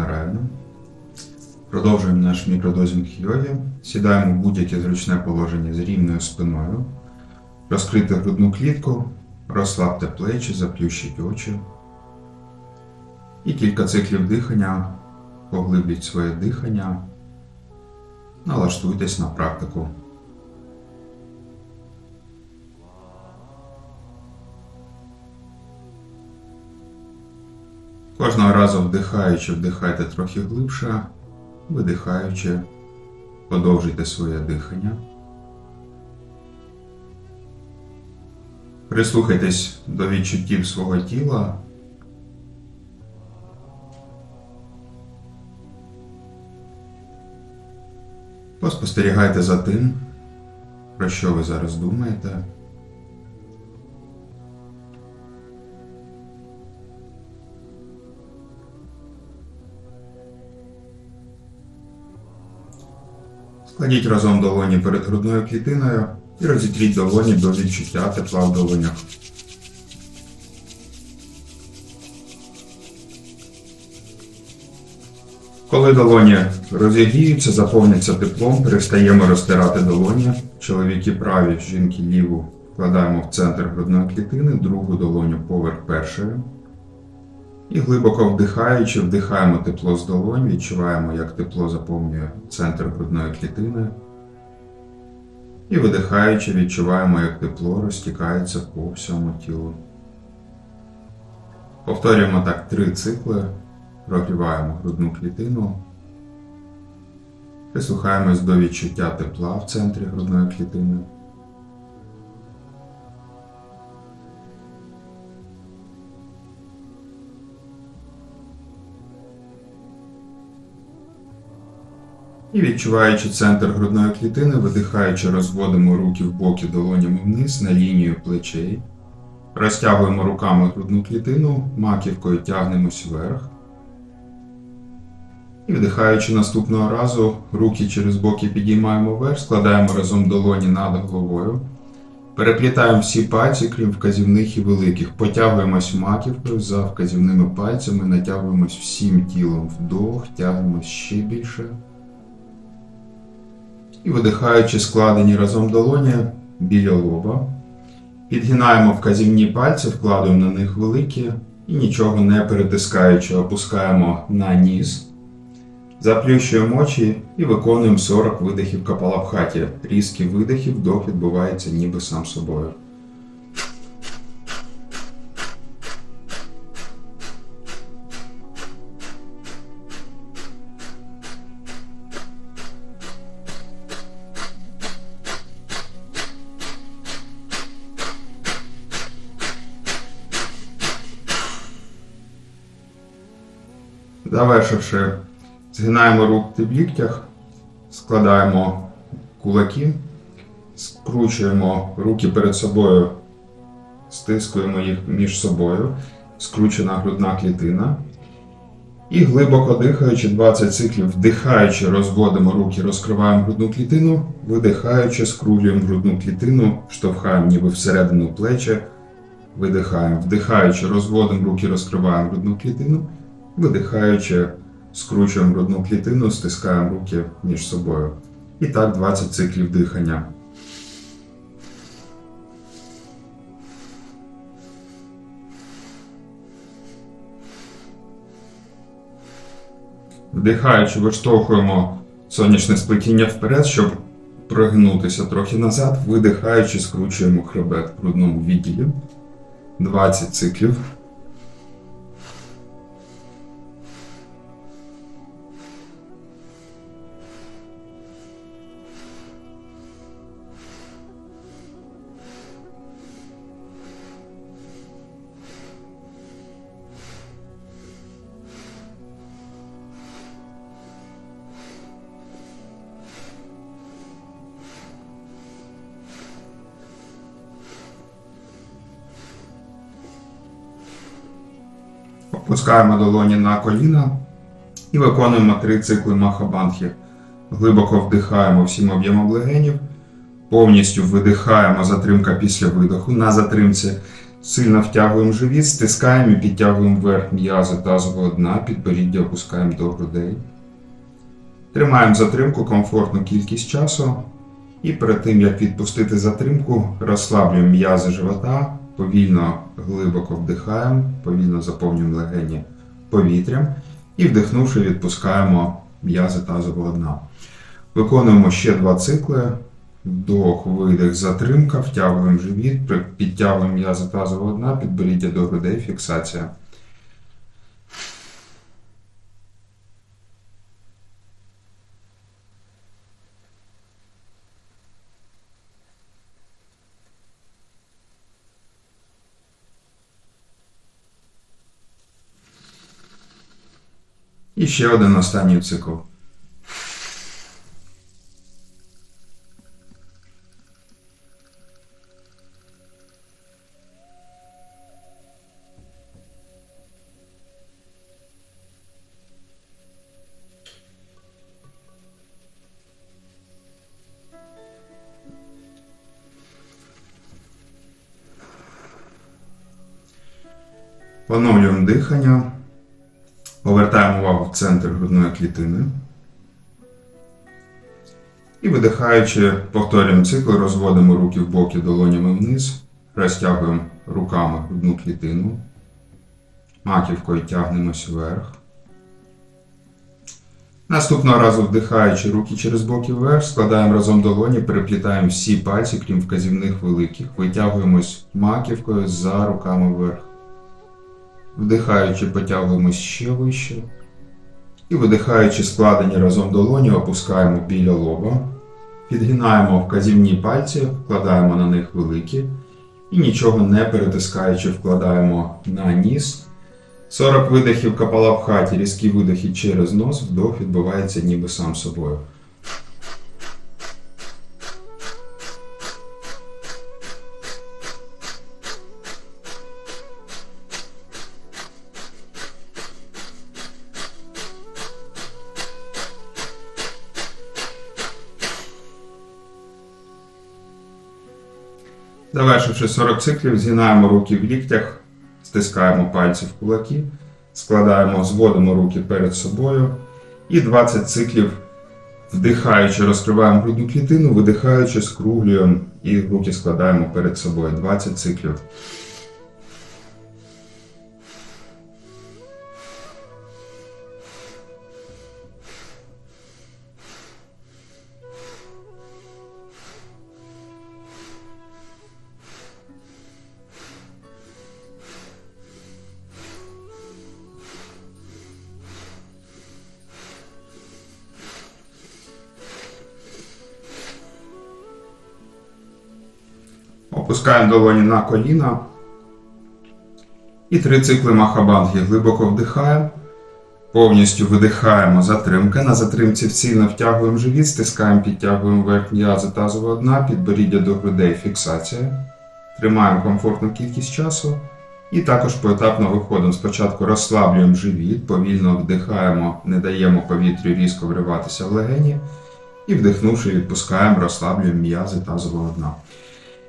Нараяна. Продовжуємо наш мікродозінг йоги. Сідаємо в будь-яке зручне положення з рівною спиною. Розкрити грудну клітку, розслабте плечі, заплющіть очі. І кілька циклів дихання. Поглибліть своє дихання. Налаштуйтесь на практику. Разу вдихаючи, вдихайте трохи глибше, видихаючи, подовжуйте своє дихання. Прислухайтесь до відчуттів свого тіла. Поспостерігайте за тим, про що ви зараз думаєте. Складіть разом долоні перед грудною клітиною і розітріть долоні до відчуття тепла в долонях. Коли долоні розігріються, заповняться теплом, перестаємо розтирати долоні. Чоловіки праві, жінки ліву вкладаємо в центр грудної клітини, другу долоню поверх першої. І глибоко вдихаючи, вдихаємо тепло з долонь, відчуваємо, як тепло заповнює центр грудної клітини. І видихаючи, відчуваємо, як тепло розтікається по всьому тілу. Повторюємо так три цикли, прогріваємо грудну клітину, прислухаємось до відчуття тепла в центрі грудної клітини. І відчуваючи центр грудної клітини, видихаючи, розводимо руки в боки долонями вниз на лінію плечей. Розтягуємо руками грудну клітину, маківкою тягнемось вверх. І вдихаючи наступного разу, руки через боки підіймаємо вверх, складаємо разом долоні над головою. Переплітаємо всі пальці, крім вказівних і великих. Потягуємось маківкою за вказівними пальцями, натягуємось всім тілом вдох, тягнемось ще більше. І видихаючи складені разом долоні біля лоба. Підгинаємо вказівні пальці, вкладуємо на них великі і нічого не перетискаючи, опускаємо на ніс. Заплющуємо очі і виконуємо 40 видихів капалабхаті. Різкі видихів, до відбувається ніби сам собою. Завершивши, згинаємо руки в ліктях, складаємо кулаки, скручуємо руки перед собою, стискуємо їх між собою, скручена грудна клітина. І глибоко дихаючи 20 циклів, вдихаючи, розводимо руки, розкриваємо грудну клітину, видихаючи, скруглюємо грудну клітину, штовхаємо ніби всередину плечі, видихаємо, вдихаючи, розводимо руки, розкриваємо грудну клітину. Видихаючи, скручуємо грудну клітину, стискаємо руки між собою. І так 20 циклів дихання. Вдихаючи, виштовхуємо сонячне сплетіння вперед, щоб прогнутися трохи назад. Видихаючи, скручуємо хребет в грудному відділі. 20 циклів. Опускаємо долоні на коліна і виконуємо три цикли махабанхи. Глибоко вдихаємо всім об'ємом легенів, повністю видихаємо затримка після видоху. На затримці Сильно втягуємо живіт, стискаємо і підтягуємо вверх м'язи тазового дна, підборіддя опускаємо до грудей. Тримаємо затримку комфортну кількість часу. І перед тим, як відпустити затримку, розслаблюємо м'язи живота, повільно глибоко вдихаємо, повільно заповнюємо легені повітрям і вдихнувши, відпускаємо м'язи тазового дна. Виконуємо ще два цикли. Вдох, видих, затримка, втягуємо живіт, підтягуємо м'язи тазового дна, підборіддя до грудей, фіксація. І ще один останній цикл. Поновлюємо дихання. Повертаємо увагу в центр грудної клітини. І видихаючи, повторюємо цикл, розводимо руки в боки долонями вниз, розтягуємо руками грудну клітину, маківкою тягнемось вверх. Наступного разу вдихаючи руки через боки вверх, складаємо разом долоні, переплітаємо всі пальці, крім вказівних великих, витягуємось маківкою за руками вверх. Вдихаючи, потягуємось ще вище. І видихаючи, складені разом долоні, опускаємо біля лоба. Підгинаємо вказівні пальці, вкладаємо на них великі. І нічого не перетискаючи, вкладаємо на ніс. 40 видихів капалабхаті, різкі видихи через нос, вдох відбувається ніби сам собою. Завершивши 40 циклів, згинаємо руки в ліктях, стискаємо пальці в кулаки, складаємо, зводимо руки перед собою і 20 циклів вдихаючи, розкриваємо грудну клітину, видихаючи, скруглюємо і руки складаємо перед собою. 20 циклів. Опускаємо долоні на коліна. І три цикли махабанги. Глибоко вдихаємо. Повністю видихаємо затримка. На затримці сильно втягуємо живіт, стискаємо, підтягуємо верх м'язи тазового дна, підборіддя до грудей, фіксація. Тримаємо комфортну кількість часу. І також поетапно виходимо. Спочатку розслаблюємо живіт, повільно вдихаємо, не даємо повітрю різко вриватися в легені. І вдихнувши, відпускаємо, розслаблюємо м'язи тазового дна.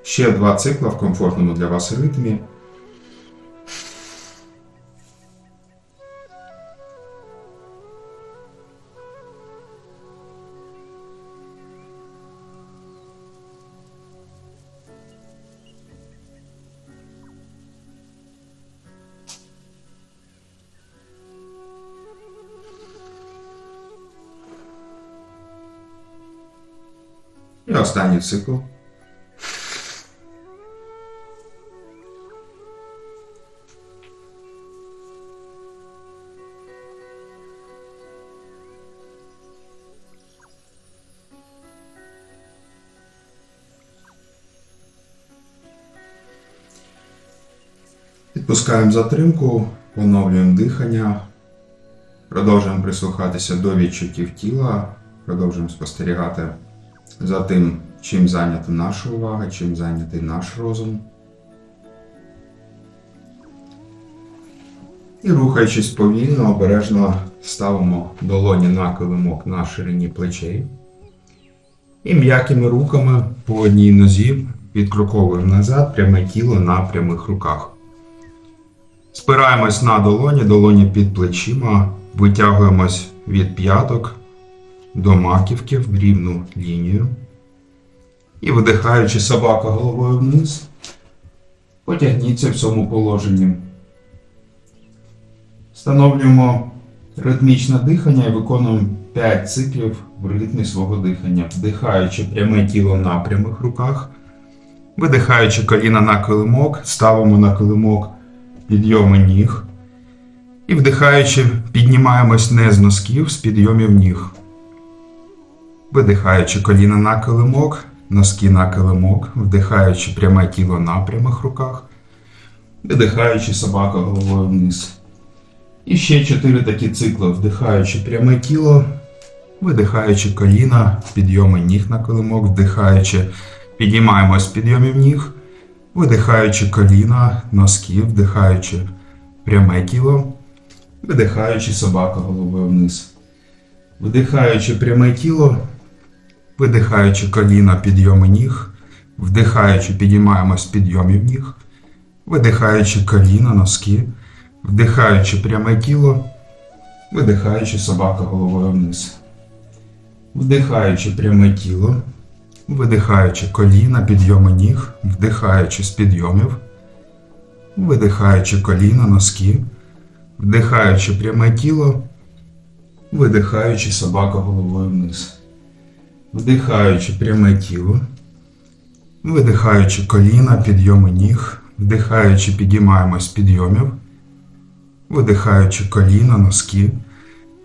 Ще два цикла в комфортному для вас ритмі. Останній цикл. Відпускаємо затримку, поновлюємо дихання, продовжуємо прислухатися до відчуттів тіла, продовжуємо спостерігати за тим, чим зайнята наша увага, чим зайнятий наш розум. І рухаючись повільно, обережно ставимо долоні на килимок на ширині плечей. І м'якими руками по одній нозі відкроковуємо назад, пряме тіло на прямих руках. Спираємось на долоні, долоні під плечима, витягуємось від п'яток до маківки в рівну лінію. І видихаючи собака головою вниз, потягніться в цьому положенні. Встановлюємо ритмічне дихання і виконуємо 5 циклів в ритмі свого дихання, вдихаючи пряме тіло на прямих руках, видихаючи коліна на килимок, ставимо на килимок підйоми ніг. І вдихаючи, піднімаємось не з носків, з підйомів ніг. Видихаючи коліна на килимок, носки на килимок, вдихаючи пряме тіло на прямих руках, видихаючи собака головою вниз. І ще чотири такі цикли, вдихаючи пряме тіло, видихаючи коліна, підйоми ніг на килимок, вдихаючи, підіймаємось з підйомів ніг, видихаючи коліна, носки, вдихаючи пряме тіло, видихаючи собака головою вниз. Вдихаючи пряме тіло, видихаючи коліна, підйоми ніг, вдихаючи, підіймаємось підйомів ніг, видихаючи коліна, носки, вдихаючи пряме тіло, видихаючи собака головою вниз. Вдихаючи пряме тіло, видихаючи коліна, підйоми ніг, вдихаючи з підйомів, видихаючи коліна, носки, вдихаючи пряме тіло, видихаючи собака головою вниз. Вдихаючи пряме тіло, видихаючи коліна, підйоми ніг, вдихаючи, підіймаємось з підйомів, видихаючи коліна, носки,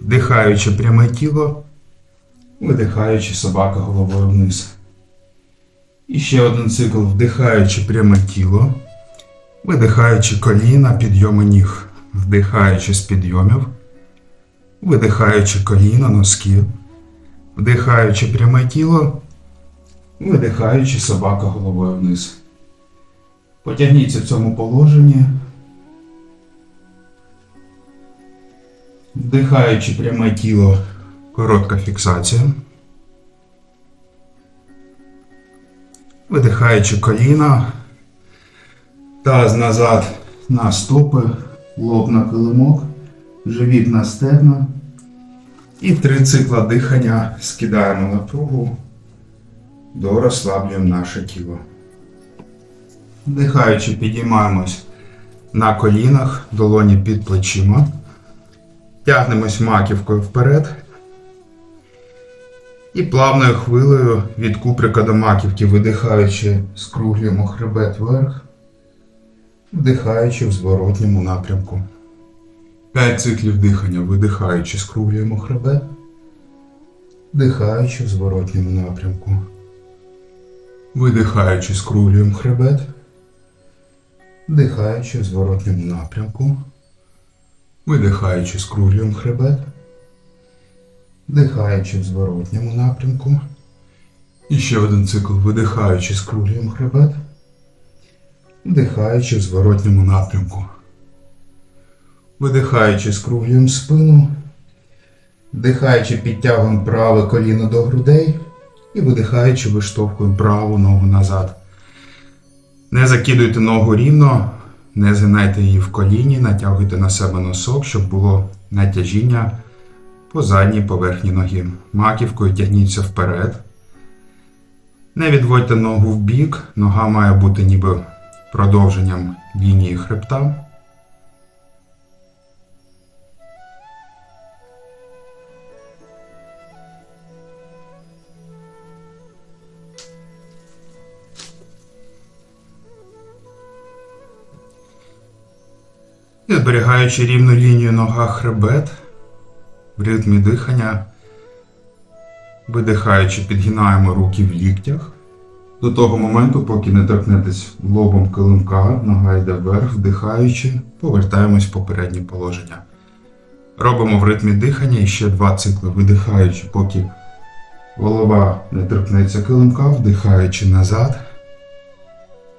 вдихаючи пряме тіло, видихаючи собака головою вниз. І ще один цикл, вдихаючи пряме тіло, видихаючи коліна, підйоми ніг, вдихаючи з підйомів, видихаючи коліна, носки, вдихаючи пряме тіло, видихаючи собака головою вниз. Потягніться в цьому положенні. Вдихаючи пряме тіло, коротка фіксація. Видихаючи коліна, таз назад на стопи, лоб на килимок, живіт на стегна. І три цикла дихання скидаємо напругу, дорозслаблюємо наше тіло. Вдихаючи, підіймаємось на колінах, долоні під плечима. Тягнемось маківкою вперед. І плавною хвилею від куприка до маківки, видихаючи, скруглюємо хребет вверх, вдихаючи в зворотньому напрямку. П'ять циклів дихання, видихаючи, скруглюємо хребет, вдихаючи в зворотньому напрямку. Видихаючи, скруглюємо хребет, вдихаючи в зворотньому напрямку. Видихаючи, скруглюємо хребет. Вдихаючи в зворотньому напрямку. І ще один цикл. Видихаючи, скруглюємо хребет. Вдихаючи в зворотньому напрямку. Видихаючи, скруглюємо спину. Вдихаючи, підтягуємо праве коліно до грудей. І видихаючи, виштовхуємо праву ногу назад. Не закидуйте ногу рівно, не згинайте її в коліні, натягуйте на себе носок, щоб було натяжіння по задній поверхні ноги. Маківкою тягніться вперед. Не відводьте ногу в бік, нога має бути ніби продовженням лінії хребта. І зберігаючи рівну лінію нога хребет, в ритмі дихання, видихаючи, підгинаємо руки в ліктях. До того моменту, поки не торкнетесь лобом килимка, нога йде вверх, вдихаючи, повертаємось в попереднє положення. Робимо в ритмі дихання і ще два цикли, видихаючи, поки голова не торкнеться килимка, вдихаючи назад.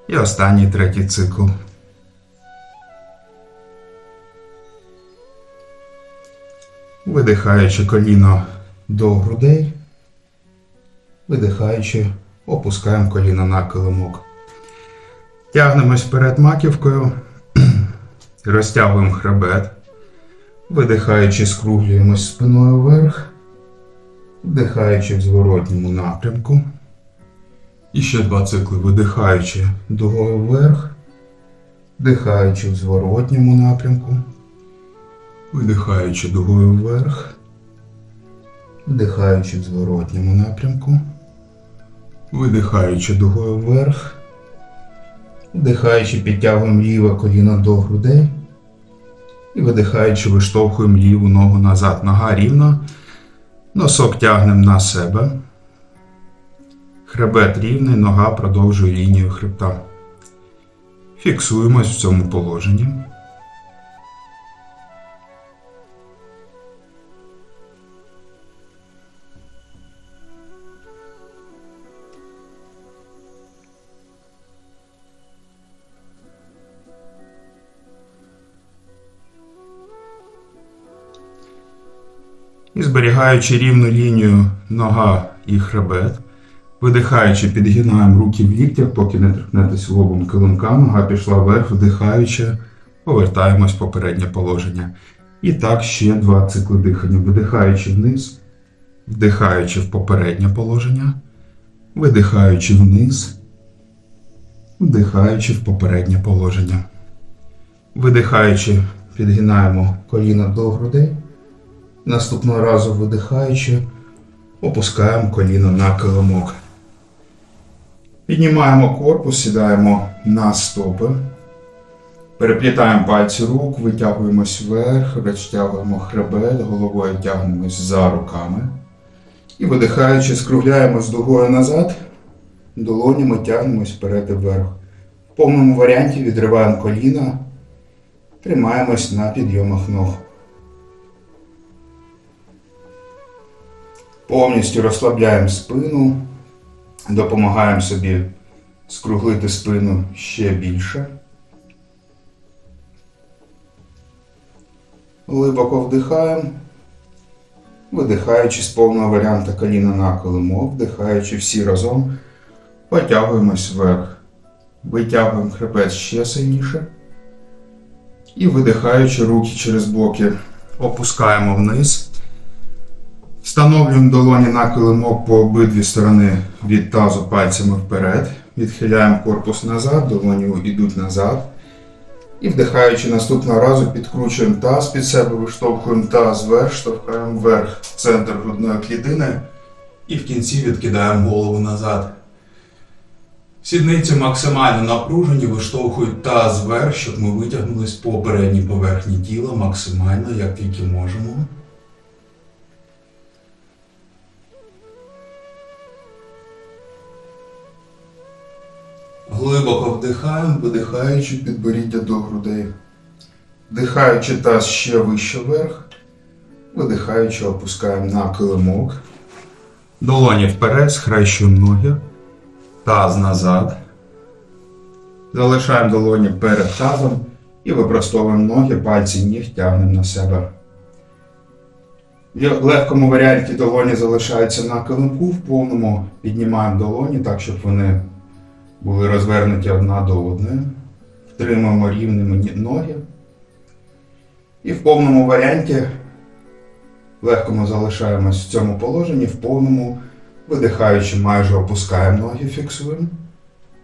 І останній третій цикл. Видихаючи коліно до грудей, видихаючи, опускаємо коліно на килимок. Тягнемось вперед маківкою, розтягуємо хребет, видихаючи, скруглюємось спиною вверх, вдихаючи в зворотньому напрямку. І ще два цикли, видихаючи дугою вверх, вдихаючи в зворотньому напрямку, видихаючи дугою вверх, вдихаючи в зворотньому напрямку, видихаючи дугою вверх. Вдихаючи, підтягуємо ліве коліно до грудей. І видихаючи, виштовхуємо ліву ногу назад. Нога рівна. Носок тягнемо на себе. Хребет рівний, нога продовжує лінію хребта. Фіксуємось в цьому положенні. Зберігаючи рівну лінію нога і хребет, видихаючи, підгинаємо руки в ліктях, поки не торкнетесь лобом килимка, нога пішла вверх, вдихаючи, повертаємось в попереднє положення. І так ще два цикли дихання. Видихаючи вниз, вдихаючи в попереднє положення, видихаючи вниз, вдихаючи в попереднє положення. Видихаючи, підгинаємо коліна до грудей. Наступного разу видихаючи, опускаємо коліно на килимок. Піднімаємо корпус, сідаємо на стопи. Переплітаємо пальці рук, витягуємось вверх, розтягуємо хребет, головою тягнемось за руками. І видихаючи, скругляємось дугою назад, долонями тягнемось вперед і вверх. В повному варіанті відриваємо коліна, тримаємось на підйомах ног. Повністю розслабляємо спину, допомагаємо собі скруглити спину ще більше. Глибоко вдихаємо, видихаючи з повного варіанту коліна на килимок, вдихаючи всі разом, потягуємось вверх, витягуємо хребет ще сильніше. І видихаючи руки через боки, опускаємо вниз. Встановлюємо долоні на килимок по обидві сторони від тазу пальцями вперед. Відхиляємо корпус назад, долоні йдуть назад. І вдихаючи наступного разу, підкручуємо таз під себе, виштовхуємо таз вверх, штовхаємо вверх центр грудної клітини. І в кінці відкидаємо голову назад. Сідниці максимально напружені, виштовхують таз вверх, щоб ми витягнулись по передній поверхні тіла максимально, як тільки можемо. Глибоко вдихаємо, видихаючи підборіддя до грудей. Вдихаючи таз ще вище вверх. Видихаючи, опускаємо на килимок. Долоні вперед, схрещуємо ноги. Таз назад. Залишаємо долоні перед тазом і випростовуємо ноги, пальці ніг тягнемо на себе. В легкому варіанті долоні залишаються на килимку, в повному піднімаємо долоні так, щоб вони були розвернуті одна до одної. Втримуємо рівними ноги. І в повному варіанті легко ми залишаємось в цьому положенні, в повному, видихаючи, майже опускаємо ноги, фіксуємо.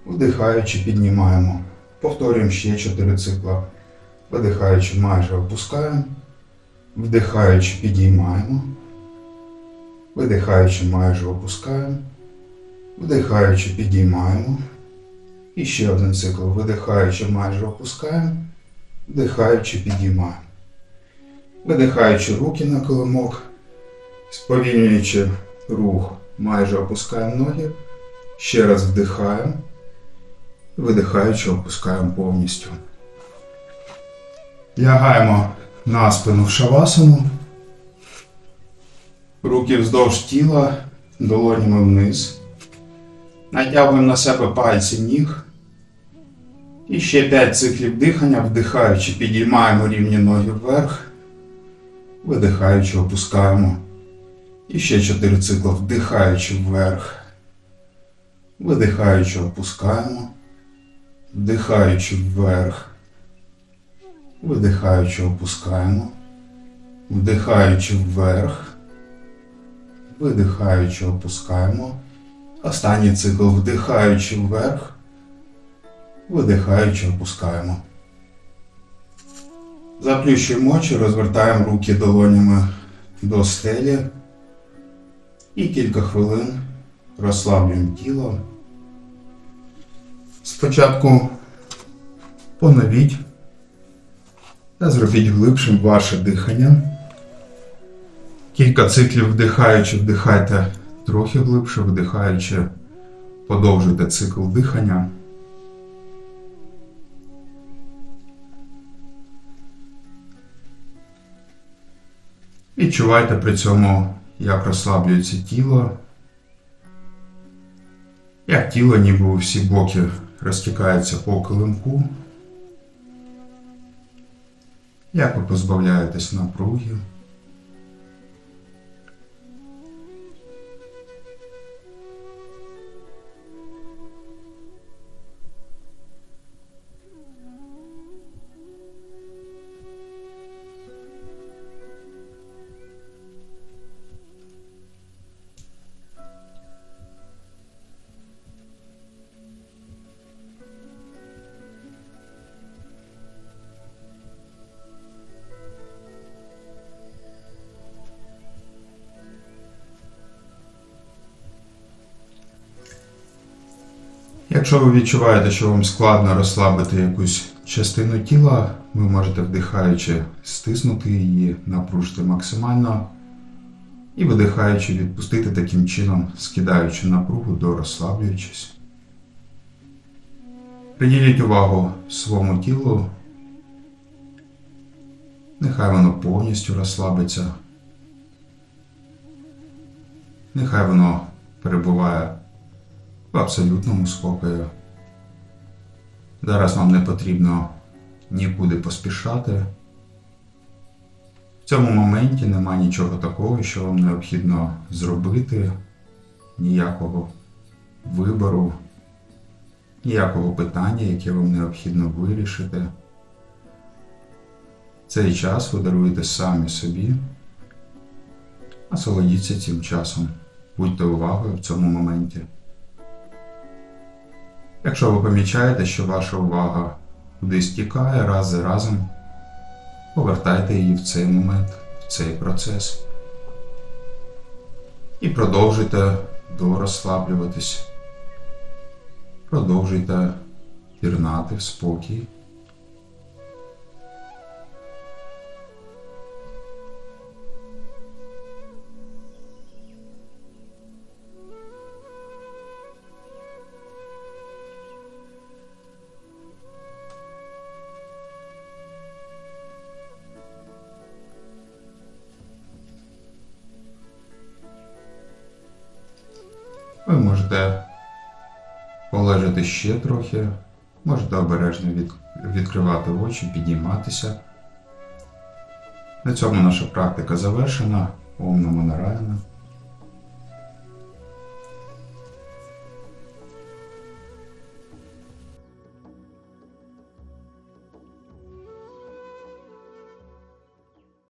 Вдихаючи, піднімаємо. Повторюємо ще 4 цикла. Видихаючи, майже опускаємо. Вдихаючи, підіймаємо. Видихаючи, майже опускаємо. Вдихаючи, підіймаємо. І ще один цикл. Видихаючи, майже опускаємо. Вдихаючи, підіймаємо. Видихаючи руки на килимок. Сповільнюючи рух, майже опускаємо ноги. Ще раз вдихаємо. Видихаючи, опускаємо повністю. Лягаємо на спину в шавасану. Руки вздовж тіла, долонями вниз. Натягуємо на себе пальці ніг. І ще 5 циклів дихання, вдихаючи, підіймаємо рівні ноги вверх. Видихаючи, опускаємо. І ще 4 цикли, вдихаючи вверх. Видихаючи, опускаємо. Вдихаючи вверх. Видихаючи, опускаємо. Вдихаючи вверх. Видихаючи, опускаємо. Останній цикл вдихаючи вверх. Видихаючи, опускаємо. Заплющуємо очі, розвертаємо руки долонями до стелі. І кілька хвилин розслаблюємо тіло. Спочатку поновіть та зробіть глибшим ваше дихання. Кілька циклів вдихаючи, вдихайте трохи глибше, вдихаючи, подовжуйте цикл дихання. Відчувайте при цьому, як розслаблюється тіло, як тіло ніби у всі боки розтікається по килимку, як ви позбавляєтесь напруги. Якщо ви відчуваєте, що вам складно розслабити якусь частину тіла, ви можете вдихаючи стиснути її, напружити максимально і видихаючи, відпустити таким чином, скидаючи напругу до розслаблюючись. Приділіть увагу своєму тілу. Нехай воно повністю розслабиться. Нехай воно перебуває в абсолютному спокою. Зараз вам не потрібно нікуди поспішати. В цьому моменті нема нічого такого, що вам необхідно зробити, ніякого вибору, ніякого питання, яке вам необхідно вирішити. Цей час ви даруєте самі собі, насолодіться цим часом. Будьте увагою в цьому моменті. Якщо ви помічаєте, що ваша увага кудись тікає раз за разом, повертайте її в цей момент, в цей процес. І продовжуйте дорозслаблюватись. Продовжуйте пірнати в спокій. Ви можете полежати ще трохи, можете обережно від, відкривати очі, підніматися. На цьому наша практика завершена. Ом Намо Нараяна.